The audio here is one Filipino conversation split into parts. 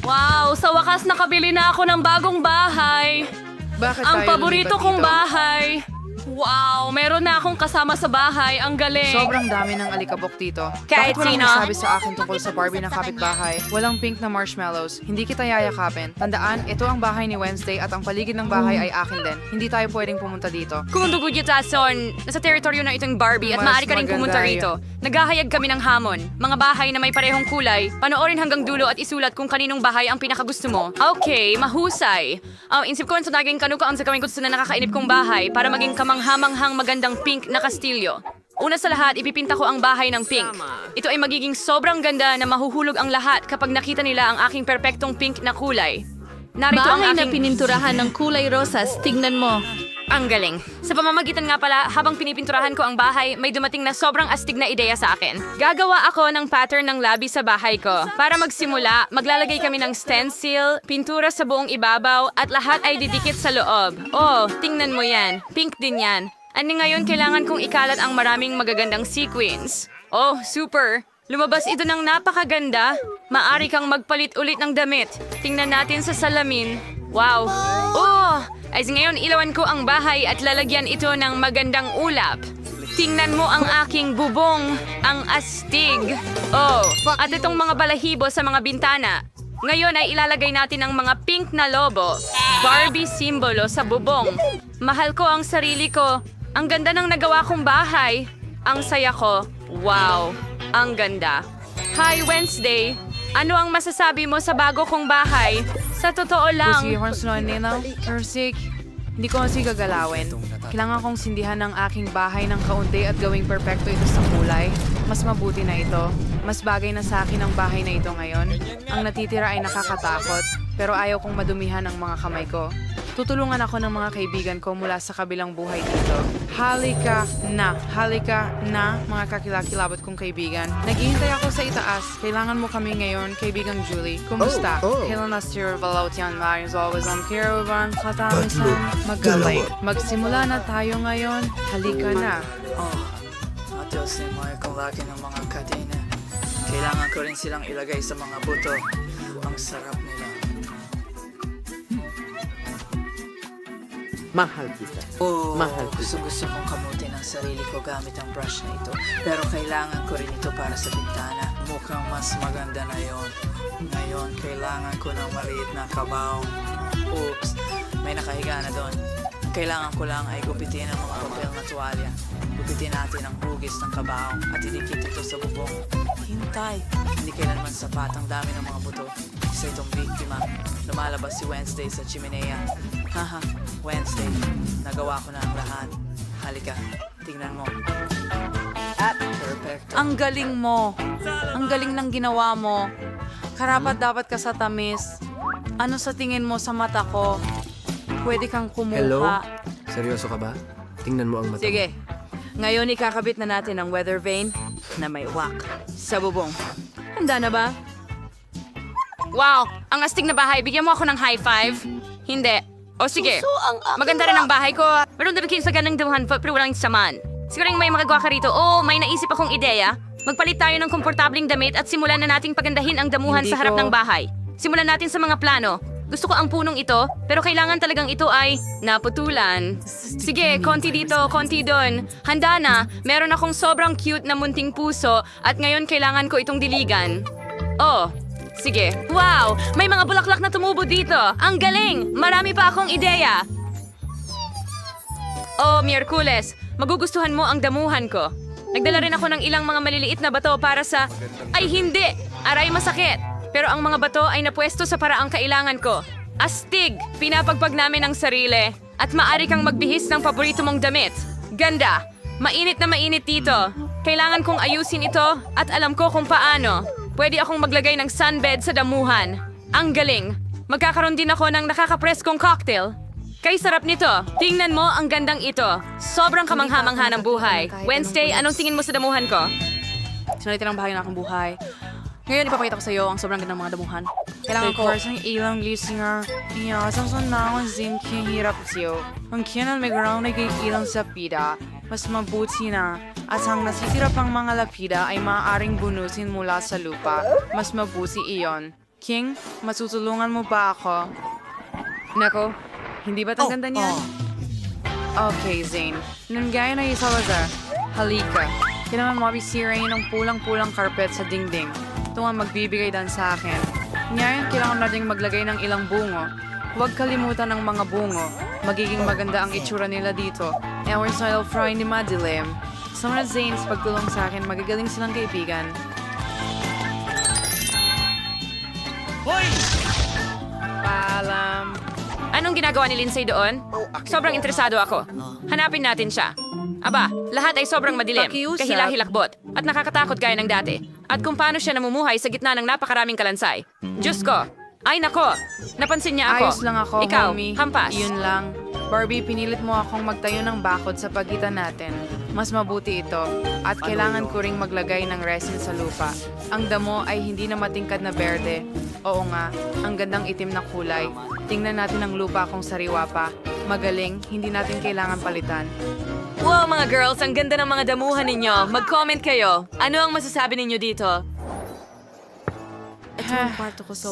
Wow, sa wakas nakabili na ako ng bagong bahay. Bakit Ang tayo paborito kong dito? bahay. Wow, meron na akong kasama sa bahay. Ang galing. Sobrang dami ng alikabok dito. Kahit Bakit walang sino. masabi sa akin tungkol sa Barbie ng kapitbahay? Walang pink na marshmallows. Hindi kita yayakapin. Tandaan, ito ang bahay ni Wednesday at ang paligid ng bahay ay akin din. Hindi tayo pwedeng pumunta dito. Kung dugo kita, son, nasa teritoryo na itong Barbie at Mas maaari ka rin maganda pumunta yun. rito. Naghahayag kami ng hamon. Mga bahay na may parehong kulay. Panoorin hanggang dulo at isulat kung kaninong bahay ang pinakagusto mo. Okay, mahusay. Ang insip ko sa naging kanuka ang sa kaming gusto na nakakainip kong bahay para maging kamanghamanghang magandang pink na kastilyo. Una sa lahat, ipipinta ko ang bahay ng pink. Ito ay magiging sobrang ganda na mahuhulog ang lahat kapag nakita nila ang aking perpektong pink na kulay. Narito ang Bahay na aking... pininturahan ng kulay rosas, tingnan mo. Ang galing. Sa pamamagitan nga pala, habang pinipinturahan ko ang bahay, may dumating na sobrang astig na ideya sa akin. Gagawa ako ng pattern ng labi sa bahay ko. Para magsimula, maglalagay kami ng stencil, pintura sa buong ibabaw, at lahat ay didikit sa loob. Oh, tingnan mo yan. Pink din yan. Ani ngayon kailangan kong ikalat ang maraming magagandang sequins. Oh, super! Lumabas ito ng napakaganda. Maari kang magpalit ulit ng damit. Tingnan natin sa salamin. Wow! Oh! Ay ngayon ilawan ko ang bahay at lalagyan ito ng magandang ulap. Tingnan mo ang aking bubong, ang astig. Oh, at itong mga balahibo sa mga bintana. Ngayon ay ilalagay natin ang mga pink na lobo, Barbie simbolo sa bubong. Mahal ko ang sarili ko. Ang ganda ng nagawa kong bahay. Ang saya ko. Wow, ang ganda. Hi Wednesday. Ano ang masasabi mo sa bago kong bahay? Sa totoo lang. Sige, Horns no, Nina. Kersik, hindi ko kasi gagalawin. Kailangan kong sindihan ng aking bahay ng kaunti at gawing perpekto ito sa kulay. Mas mabuti na ito. Mas bagay na sa akin ang bahay na ito ngayon. Ang natitira ay nakakatakot, pero ayaw kong madumihan ang mga kamay ko. Tutulungan ako ng mga kaibigan ko mula sa kabilang buhay dito. Halika na, halika na, mga kakilakilabot kong kaibigan. Naghihintay ako sa itaas. Kailangan mo kami ngayon, kaibigang Julie. Kumusta? Oh, oh. Kailan na Sir Valentian Maris always on caravan, katamisan, magaling. Magsimula na tayo ngayon. Halika na. Oh, at Diyos ay mahal kong laki ng mga kadena. Kailangan ko rin silang ilagay sa mga buto. Ang sarap nila. Mahal kita. Oh, Mahal gusto gusto kong kamutin ang sarili ko gamit ang brush na ito. Pero kailangan ko rin ito para sa bintana. Mukhang mas maganda na yon. Ngayon, kailangan ko ng maliit na kabaong. Oops, may nakahiga na doon. Kailangan ko lang ay gupitin ang mga papel na tuwalya. Gupitin natin ang hugis ng kabaong at idikit ito sa bubong. Hintay! Hindi kailanman sapat ang dami ng mga buto. Isa itong biktima. Lumalabas si Wednesday sa chimenea. Haha, Wednesday. Nagawa ko na ang lahat. Halika, tingnan mo. At perfect. Ang galing mo. Ang galing ng ginawa mo. Karapat dapat ka sa tamis. Ano sa tingin mo sa mata ko? Pwede kang kumuha. Hello? Seryoso ka ba? Tingnan mo ang mata. Sige. Ngayon ikakabit na natin ang weather vane na may wak sa bubong. Handa na ba? Wow, ang astig na bahay. Bigyan mo ako ng high five. Hindi. O sige. Maganda rin ang bahay ko. Meron din sa ganang damuhan pero walang saman. Siguring may magagawa ka rito. Oo, may naisip akong ideya. Magpalit tayo ng komportabling damit at simulan na nating pagandahin ang damuhan Hindi sa harap ko- ng bahay. Simulan natin sa mga plano. Gusto ko ang punong ito, pero kailangan talagang ito ay naputulan. Sige, konti dito, konti doon. Handa na, meron akong sobrang cute na munting puso at ngayon kailangan ko itong diligan. Oh, sige. Wow! May mga bulaklak na tumubo dito. Ang galing! Marami pa akong ideya. Oh, Miyerkules, magugustuhan mo ang damuhan ko. Nagdala rin ako ng ilang mga maliliit na bato para sa... Ay, hindi! Aray, masakit! Pero ang mga bato ay napwesto sa paraang kailangan ko. Astig! Pinapagpag namin ang sarili. At maari kang magbihis ng paborito mong damit. Ganda! Mainit na mainit dito. Kailangan kong ayusin ito at alam ko kung paano. Pwede akong maglagay ng sunbed sa damuhan. Ang galing! Magkakaroon din ako ng nakakapreskong cocktail. Kay sarap nito. Tingnan mo ang gandang ito. Sobrang kamangha-mangha ng buhay. Wednesday, anong tingin mo sa damuhan ko? Sinalitin ang bahagi ng aking buhay. Ngayon, ipapakita ko sa iyo ang sobrang gandang mga damuhan. Kailangan ko ng ilang listener. Iyasang na akong zin hirap siyo. Ang kinan may ground na ilang sa pida. Mas mabuti na. At ang nasitira pang mga lapida ay maaaring bunusin mula sa lupa. Mas mabuti iyon. King, matutulungan mo ba ako? Nako, hindi ba't ang ganda niyan? Okay, Zane. Nung gaya na Salazar, halika. Kailangan mabisirain ng pulang-pulang carpet sa dingding. Ito ang magbibigay dan sa akin. Ngayon, kailangan natin maglagay ng ilang bungo. Huwag kalimutan ng mga bungo. Magiging maganda ang itsura nila dito. Our style fry ni madilim. Sa mga Zanes, pagtulong sa akin, magagaling silang kaibigan. Paalam. Anong ginagawa ni Lindsay doon? Sobrang interesado ako. Hanapin natin siya. Aba, lahat ay sobrang madilim, Pakiusap. kahila-hilakbot, at nakakatakot gaya ng dati. At kung paano siya namumuhay sa gitna ng napakaraming kalansay. Diyos ko! Ay nako! Napansin niya ako. Ayos lang ako, Ikaw, homie. hampas. Yun lang. Barbie, pinilit mo akong magtayo ng bakod sa pagitan natin. Mas mabuti ito. At kailangan ko ring maglagay ng resin sa lupa. Ang damo ay hindi na matingkad na berde. Oo nga, ang gandang itim na kulay. Tingnan natin ang lupa kung sariwa pa. Magaling, hindi natin kailangan palitan. Wow mga girls, ang ganda ng mga damuhan ninyo. Mag-comment kayo. Ano ang masasabi ninyo dito?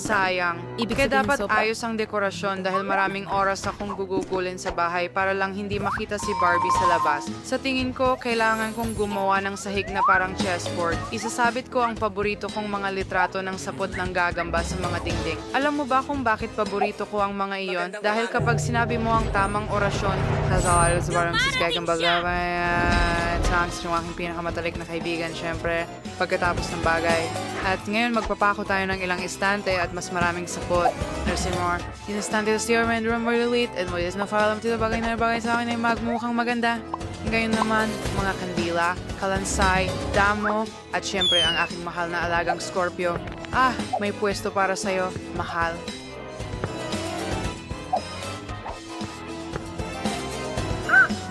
Sayang. Kaya dapat ayos ang dekorasyon dahil maraming oras akong gugugulin sa bahay para lang hindi makita si Barbie sa labas. Sa tingin ko, kailangan kong gumawa ng sahig na parang chessboard. Isasabit ko ang paborito kong mga litrato ng sapot ng gagamba sa mga dingding. Alam mo ba kung bakit paborito ko ang mga iyon? Dahil kapag sinabi mo ang tamang orasyon, Hazal, sa parang sis gagamba gabayan, Thanks yung aking pinakamatalik na kaibigan, syempre, pagkatapos ng bagay. At ngayon, magpapako tayo ng ilang istante at mas maraming sapot. Nursing more. Yung istante sa your man room really late and mo is na alam tito bagay na bagay sa akin ay magmukhang maganda. Ngayon naman, mga kandila, kalansay, damo, at syempre ang aking mahal na alagang Scorpio. Ah, may pwesto para sa'yo, mahal.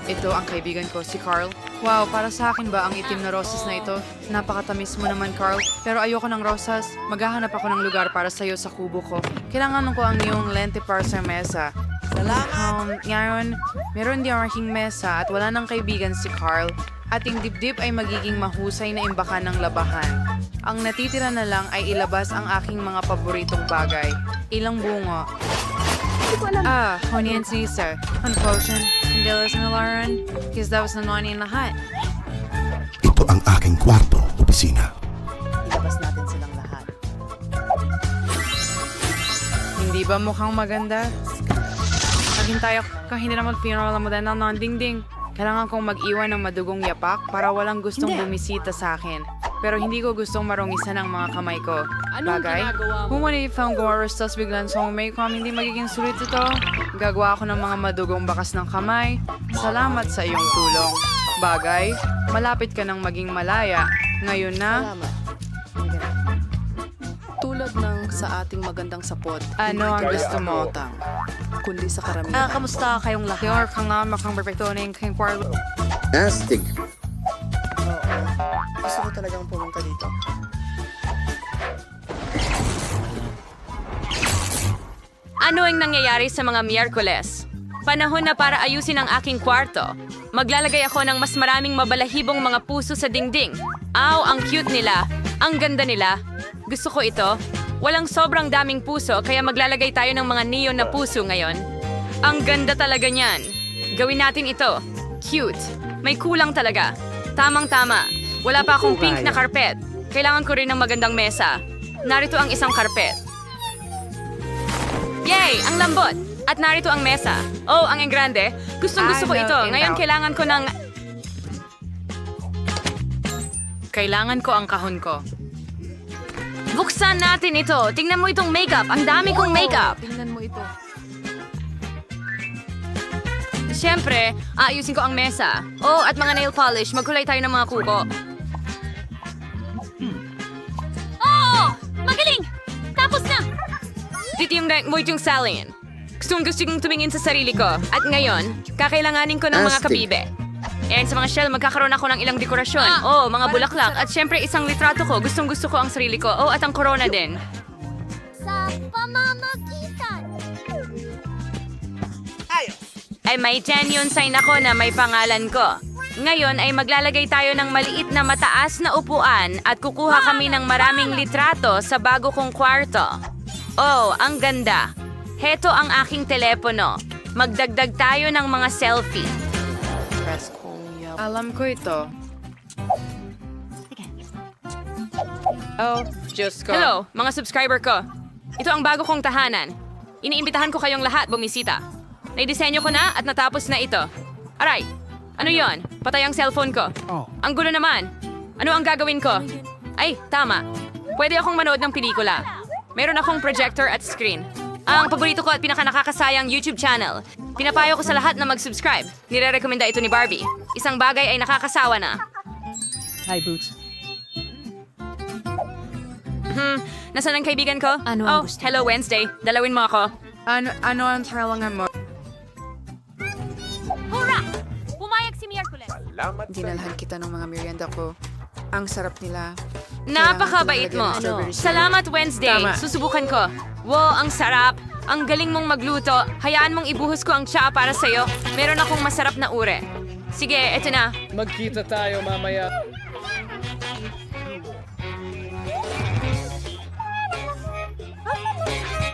Ito ang kaibigan ko, si Carl. Wow, para sa akin ba ang itim na rosas na ito? Napakatamis mo naman, Carl. Pero ayoko ng rosas. Maghahanap ako ng lugar para sa'yo sa kubo ko. Kailangan ko ang iyong lente para sa mesa. Salamat! Um, ngayon, meron din aking mesa at wala ng kaibigan si Carl. Ating dibdib ay magiging mahusay na imbakan ng labahan. Ang natitira na lang ay ilabas ang aking mga paboritong bagay. Ilang bungo. Ah, honyan sneezer. Unfortunate. $50 in the long run because that was the money in the hut. Ito ang aking kwarto, opisina. Ilabas natin silang lahat. Hindi ba mukhang maganda? Maging tayo kahit na mag-funeral mo dahil ng dingding. Kailangan kong mag-iwan ng madugong yapak para walang gustong bumisita sa akin. Pero hindi ko gustong marungisan ang mga kamay ko. Bagay? Kung wala yung gumaros tas biglan sa may ko hindi magiging sulit ito. Gagawa ako ng mga madugong bakas ng kamay. Salamat sa iyong tulong. Bagay? Malapit ka nang maging malaya. Ngayon na, Tulad ng sa ating magandang sapot, ano ang gusto mo? utang, kundi sa karamihan. kamusta kayong lahat?Yor ka nga makang perfecto na yung king kwarto. Astig. Gusto ko talagang pumunta dito. Ano ang nangyayari sa mga Miyerkules? Panahon na para ayusin ang aking kwarto. Maglalagay ako ng mas maraming mabalahibong mga puso sa dingding. Aw, ang cute nila. Ang ganda nila. Gusto ko ito. Walang sobrang daming puso kaya maglalagay tayo ng mga neon na puso ngayon. Ang ganda talaga niyan. Gawin natin ito. Cute. May kulang talaga. Tamang-tama. Wala pa akong pink na karpet. Kailangan ko rin ng magandang mesa. Narito ang isang karpet. Yay! Ang lambot! At narito ang mesa. Oh, ang engrande. Gustong gusto ko Ano, ito. Ngayon kailangan ko ng... Kailangan ko ang kahon ko. Buksan natin ito. Tingnan mo itong makeup. Ang dami kong makeup. Tingnan mo ito. Siyempre, aayusin ko ang mesa. Oh, at mga nail polish. Magkulay tayo ng mga kuko. Titiyong mo itong salin. Gustong gusto kong tumingin sa sarili ko. At ngayon, kakailanganin ko ng mga kabibe. And sa mga shell, magkakaroon ako ng ilang dekorasyon. oh, mga bulaklak. At syempre, isang litrato ko. Gustong gusto ko ang sarili ko. Oh, at ang corona din. sa pamamagitan ay may genuine sign ako na may pangalan ko. Ngayon ay maglalagay tayo ng maliit na mataas na upuan at kukuha kami ng maraming litrato sa bago kong kwarto. Oh, ang ganda. Heto ang aking telepono. Magdagdag tayo ng mga selfie. Alam ko ito. Oh, Diyos ko. Hello, mga subscriber ko. Ito ang bago kong tahanan. Iniimbitahan ko kayong lahat bumisita. Naidisenyo ko na at natapos na ito. Aray, ano yon? Patay ang cellphone ko. Ang gulo naman. Ano ang gagawin ko? Ay, tama. Pwede akong manood ng pelikula. Meron akong projector at screen. Ang paborito ko at pinakanakakasayang YouTube channel. Pinapayo ko sa lahat na mag-subscribe. Nire-recommenda ito ni Barbie. Isang bagay ay nakakasawa na. Hi, Boots. Hmm, nasaan ang kaibigan ko? Ano oh, ang gusto? hello Wednesday. Dalawin mo ako. Ano, ano ang kailangan mo? Hurra! Pumayag si Miyerkules. Dinalhan kita ng mga merienda ko. Ang sarap nila. Napakabait mo. Salamat Wednesday. Tama. Susubukan ko. Wow, ang sarap. Ang galing mong magluto. Hayaan mong ibuhos ko ang tsaa para sa'yo. Meron akong masarap na ure. Sige, eto na. Magkita tayo mamaya.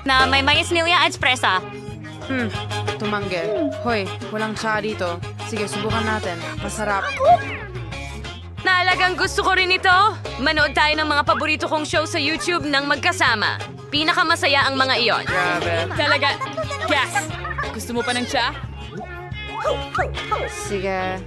Na may mais nilya at espressa. Hmm, tumanggi. Hoy, walang tsa dito. Sige, subukan natin. Masarap. Naalagang gusto ko rin ito. Manood tayo ng mga paborito kong show sa YouTube ng magkasama. Pinakamasaya ang mga iyon. Grabe. Talaga, gas. Gusto mo pa ng tsa? Sige,